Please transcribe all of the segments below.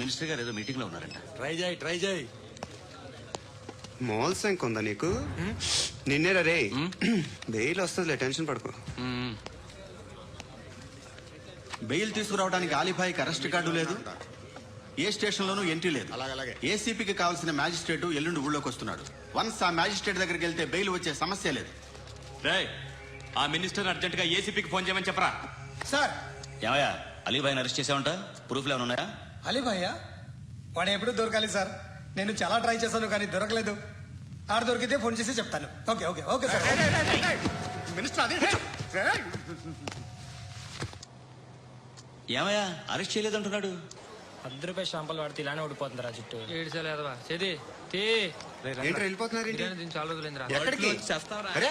Minister గారు ఏదో మీటింగ్లో ఉన్నారంట. ట్రై చేయి ట్రై చేయి. మోల్ సంక్ ఉందా నీకు నిన్నేరా రే? బెయిల్ వస్తుందిలే టెన్షన్ పడుకో. బెయిల్ తీసుకురావడానికి ఆలిభాయికి అరెస్ట్ కార్డు లేదు ఏ స్టేషన్ లోనూ ఎంట్రీ లేదు. ఏసీపీకి కావాల్సిన మ్యాజిస్ట్రేట్ ఎల్లుండి ఊళ్ళోకి వస్తున్నాడు వన్స్ ఆ మ్యాజిస్ట్రేట్ దగ్గరికి వెళ్తే బెయిల్ వచ్చే సమస్య లేదు. రేయ్ ఆ మినిస్టర్ అర్జెంట్గా ఏసీపీకి ఫోన్ చేయమని చెప్పరా. సార్! ఏమయ్యా అలీబాయిని అరెస్ట్ చేసావంట? ప్రూఫ్లు ఏమైనా ఉన్నాయా? అలీ భయ్య వాడు ఎప్పుడు దొరకాలి సార్. నేను చాలా ట్రై చేశాను కానీ దొరకలేదు. ఆడ దొరికితే ఫోన్ చేసి చెప్తాను. Okay okay okay sir. Minister అదే. ఏమయ్యా అరెస్ట్ చేయలేదంటున్నాడు? పది రూపాయల షాంపూలు వాడితే ఇలానే ఓడిపోతుంది రా జుట్టు ఏడ్చలేదవా చది తీ. వెళ్ళిపోతున్నారు చాలా రోజులైందిరా. ఎక్కడికి? అరే.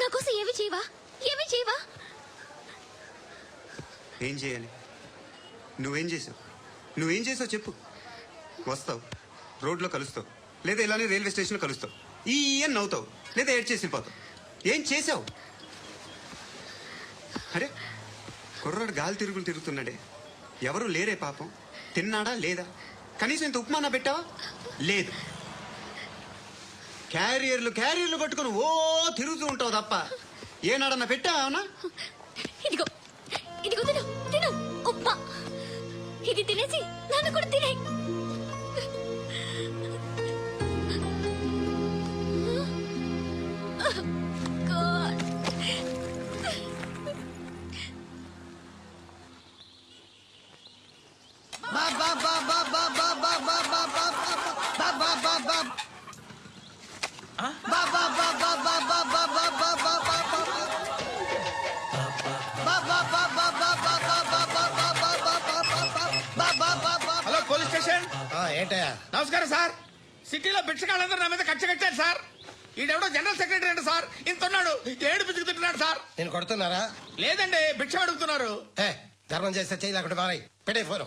నా కోసం ఏమి చేయవా? ఏమి చేయవా? ఏం చేయాలి? నువ్వేం చేసావు? నువ్వేం చేసావు చెప్పు. వస్తావు. రోడ్లో కలుస్తావు. లేదా ఇలానే రైల్వే స్టేషన్లో కలుస్తావు. ఈ అని నవ్వుతావు. లేదా ఏడ్ చేసి వెళ్ళిపోతావు. ఏం చేసావు? అరే కుర్రాడు గాలి తిరుగులు తిరుగుతున్నాడే. ఎవరు లేరే పాపం. తిన్నాడా లేదా? కనీసం ఇంత ఉప్మానా పెట్టావా? లేదు. క్యారియర్లు క్యారియర్లు పట్టుకుని ఓ తిరుగుతూ ఉంటావు తప్ప. ఏనాడన్నా పెట్టావనా ఇదిగో ఇదిగో తిను తిను ఉప్మా ఇది తినేసి నన్ను కూడా తినే నమస్కారం సార్. సిటీలో భిక్షకాళ్ళందరూ నా మీద కచ్చ కట్టారు సార్. ఈడెవడో జనరల్ సెక్రటరీ అంట సార్. ఇంత ఉన్నాడు ఏడు పిచ్చుకు తింటున్నాడు సార్. నేను కొడుతున్నారా? లేదండి భిక్ష అడుగుతున్నారు. ఏ ధర్మం చేస్తే చేయి లేకుండా మారాయి పెట్టే ఫోన్.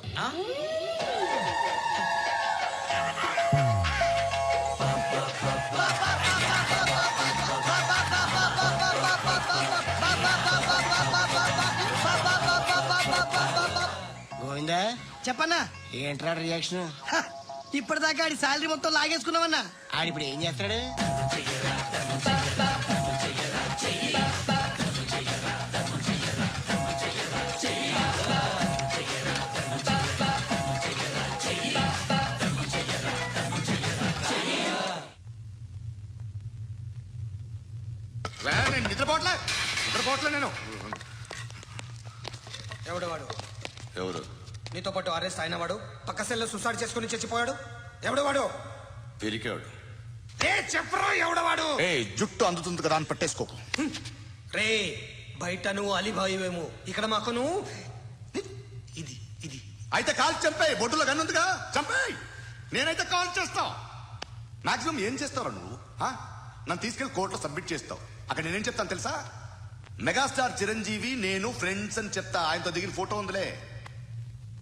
గోవిందా? చెప్పన్నా. ఏంట్రా రియాక్షన్ హ, ఇప్పటిదాకా ఆడి శాలరీ మొత్తం లాగేసుకున్నావన్నా. ఆడిప్పుడు ఏం చేస్తాడు? నేను నిద్రపోవట్లే. నిద్రపోవట్లే నేను. ఎవడు వాడు? ఎవరు? నీతో పాటు అరెస్ట్ అయిన వాడు పక్క సెల్లో సుసైడ్ చేసుకుని చచ్చిపోయాడు. ఎవడు వాడు? పెరికాడు ఏ చెప్పరా ఎవడు వాడు? ఏ జుట్టు అందుతుంది కదా అని పట్టేసుకోకు. రే బయట నువ్వు అలీబాయివేమో ఇక్కడ మాకు నువ్వు ఇది ఇది. అయితే కాల్ చంపేయి బొడ్డులో గన్నుందిగా చంపేయి! నేనైతే కాల్ చేస్తా. మాక్సిమం ఏం చేస్తావు నువ్వు? ఆ? నన్ను తీసుకెళ్ళి కోర్టులో సబ్మిట్ చేస్తావు. అక్కడ నేనేం చెప్తాను తెలుసా? మెగాస్టార్ చిరంజీవి నేను ఫ్రెండ్స్ అని చెప్తా. ఆయనతో దిగిన ఫోటో ఉందిలే.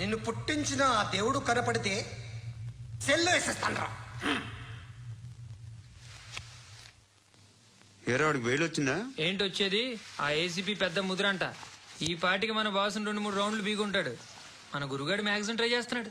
నిన్ను పుట్టించిన ఆ దేవుడు కనపడితే సెల్లో వేసేస్తాను ఏరా వాడికి వేలు వచ్చిందా ఏంటి వచ్చేది ఆ ఏసీపీ పెద్ద ముద్రంట. ఈ పాటికి మన బాసుని రెండు మూడు రౌండ్లు బీగుంటాడు. మన గురుగాడు మ్యాగజైన్ ట్రై చేస్తున్నాడు.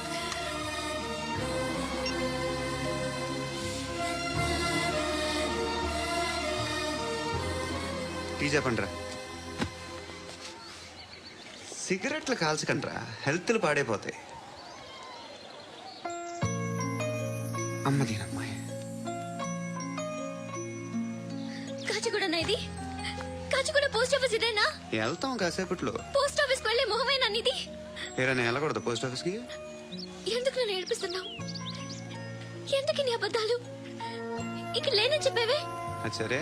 Tea చెప్పండిరా సిగరెట్లు కాల్చకండ్రా హెల్త్లు పాడైపోతాయి. అమ్మ దీనమ్మాయి ఇది? కాచిగూడ పోస్ట్ ఆఫీస్ ఇదేనా? వెళ్తాం కాసేపట్లో. పోస్ట్ వెళ్ళే మొహమేనా నీది? ఏరా నేను వెళ్ళకూడదు పోస్ట్ ఆఫీస్కి? ఎందుకు నన్ను ఏడిపిస్తున్నావు? ఎందుకు నీ అబద్ధాలు? ఇక లేనని చెప్పేవే? సరే.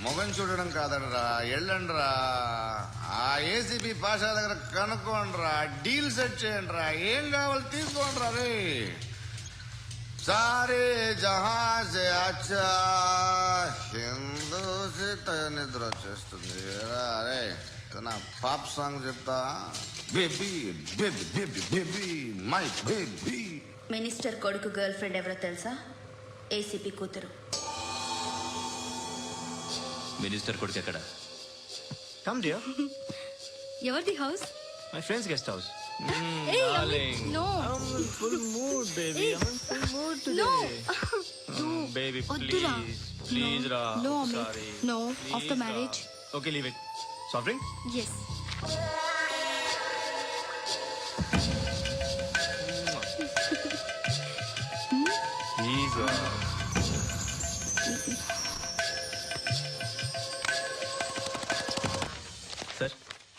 మొగం చూడడం కాదనరా వెళ్ళండిరా ఆ ఏసీబీ పాషా దగ్గర కనుక్కోండిరా డీల్ సెట్ చేయండిరా ఏం కావాలి తీసుకోండిరా రే. సారే జహాజే అచ్చా హిందూ నిద్ర వచ్చేస్తుంది అరే నా పాప్ సాంగ్ చెప్తా? Baby baby baby baby my baby. Minister కొడుకు గర్ల్ ఫ్రెండ్ ఎవరో తెలుసా? ఏసీపీ కూతురు. మినిస్టర్ కొడుకు ఎక్కడ కమ్ డియర్ ఎవరిది house? My friends guest house no full mood baby no baby వద్దురా. ప్లీజ్ రా No, Amit. No, after marriage. Okay, leave it. Soft drink? Yes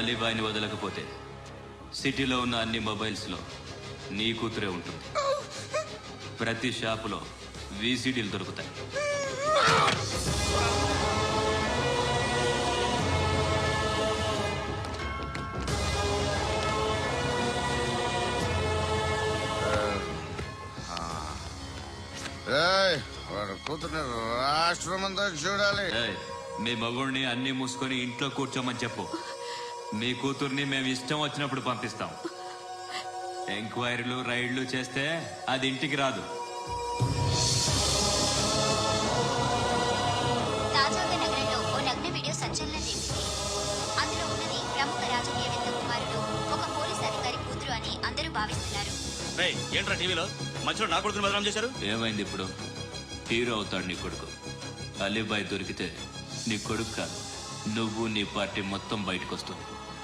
అలీబాయిని వదలకపోతే సిటీలో ఉన్న అన్ని మొబైల్స్లో నీ కూతురే ఉంటుంది. ప్రతి షాపులో వీసీడీలు దొరుకుతాయి. కూతుర్ని రాష్ట్రం అంతా చూడాలి మీ మగుడిని అన్ని మూసుకొని ఇంట్లో కూర్చోమని చెప్పు. మీ కూతుర్ని మేము ఇష్టం వచ్చినప్పుడు పంపిస్తాం. ఎంక్వైరీలు రైడ్లు చేస్తే అది ఇంటికి రాదు. తాజాగా నగరంలో ఓ నగ్న వీడియో సంచలనం రేపింది అందులో ఉన్నది ప్రముఖ రాజకీయవేత్త కుమారుడు ఒక పోలీస్ అధికారి కూతురు అని అందరూ భావిస్తున్నారు. ఏంట్రా టీవీలో? మధ్యలో నా కొడుకుని బదనాం చేశారు? ఏమైంది ఇప్పుడు? హీరో అవుతాడు నీ కొడుకు. అలీబాయ్ దొరికితే నీ కొడుకు కాదు నువ్వు నీ పార్టీ మొత్తం బయటకు వస్తుంది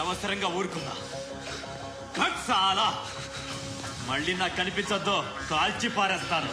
అనవసరంగా ఊరుకున్నా కట్ చాలా మళ్ళీ నాకు కనిపించొద్దు కాల్చి పారేస్తాను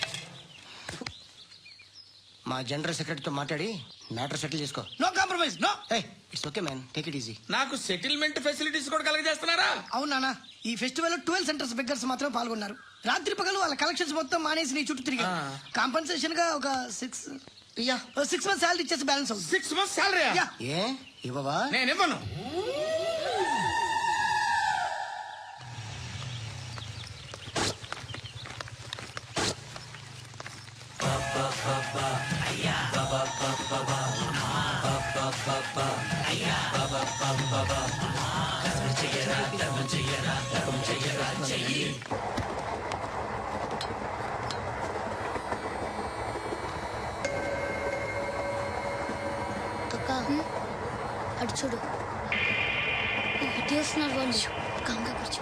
మా జనరల్ సెక్రటరీ తో మాట్లాడి మ్యాటర్ సెటిల్ చేసుకో. No compromise no it's okay man take it easy నాకు సెటిల్మెంట్ ఫెసిలిటీస్ కూడా కలగజేస్తున్నారా? అవునా ఈ ఫెస్టివల్ ట్వెల్వ్ సెంటర్స్ బెగ్గర్స్ మాత్రం పాల్గొన్నారు. రాత్రి పగలు వాళ్ళ కలెక్షన్స్ మొత్తం మానేసి నీ చుట్టూ తిరిగి కాంపన్సేషన్గా ఒక సిక్స్ సిక్స్ మంత్స్ శాలరీ ఇచ్చేసి బ్యాలెన్స్ అవుతుంది. సిక్స్ మంత్స్ సాలరీ ఏ? ఇవ్వవా? నేను ఇవ్వను అటు చూడు. ఇటు వస్తున్నారు వాళ్ళు కంగా కూర్చో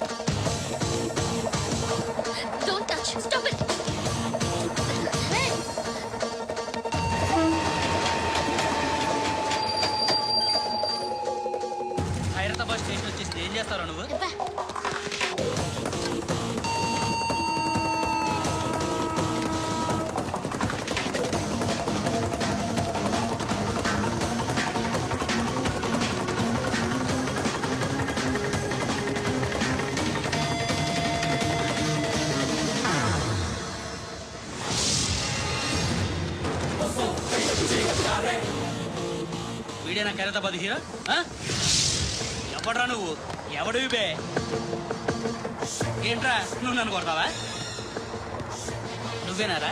వీడేనా కరెత బతికిరా ఆ? ఎవడ్రా నువ్వు? ఎవడివి బే? ఏంట్రా? నువ్వు నన్ను కొడతావా? నువ్వేనారా?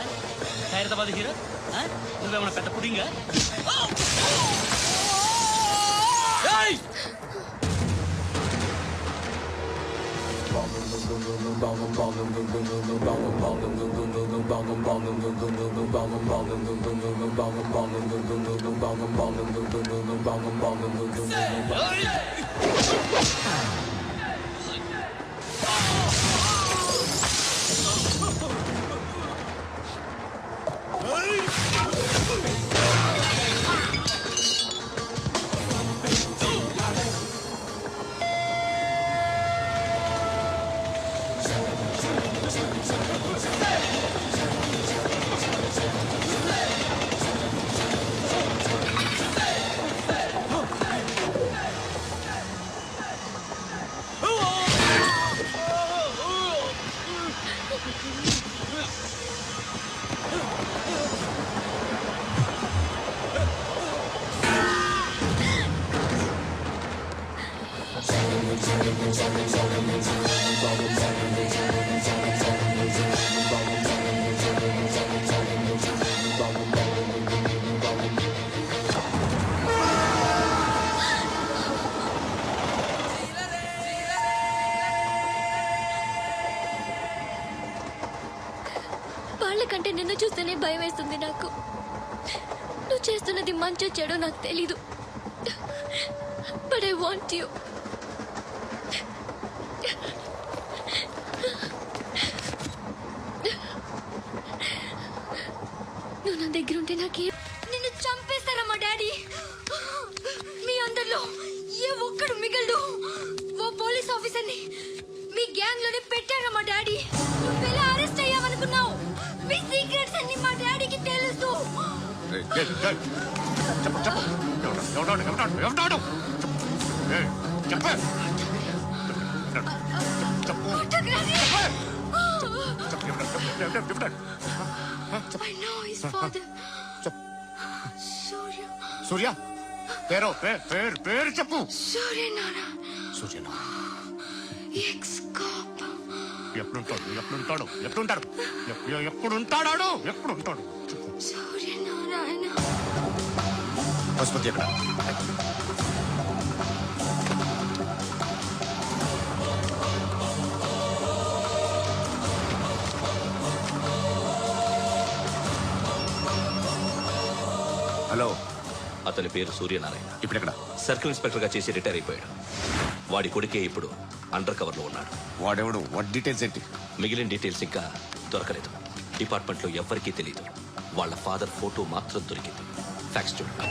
ఖైరతాబాద్ హీరో? నువ్వేమన్నా పెద్ద పుడింగా? Öyle! వాళ్ళకంటే నిన్ను చూస్తేనే భయం వేస్తుంది నాకు. నువ్వు చేస్తున్నది మంచో చెడో నాకు తెలీదు. బట్ ఐ వాంట్ యూ నువ్వు నా దగ్గర ఉంటే నాకేం చెప్పు చెప్పు ఎవడు, ఎవడాడు, ఎవడాడు, ఎవడాడు? చెప్పు. సూర్య సూర్య పేరు పేరు పేరు చెప్పు ఎప్పుడుంటాడు? ఎప్పుడుంటాడు ఎప్పుడుంటాడు ఎప్పుడుంటాడు? సూర్య పశుపతి ఎక్కడ హలో. అతని పేరు సూర్యనారాయణ. ఇప్పుడు ఎక్కడ సర్కిల్ ఇన్స్పెక్టర్గా చేసి రిటైర్ అయిపోయాడు. వాడి కొడుకే ఇప్పుడు అండర్ కవర్లో ఉన్నాడు. వాడెవడు? వాట్ డీటెయిల్స్ ఏంటి? మిగిలిన డీటెయిల్స్ ఇంకా దొరకలేదు. డిపార్ట్మెంట్లో ఎవ్వరికీ తెలియదు వాళ్ళ ఫాదర్ ఫోటో మాత్రం దొరికింది. ఫ్యాక్స్ చూడండి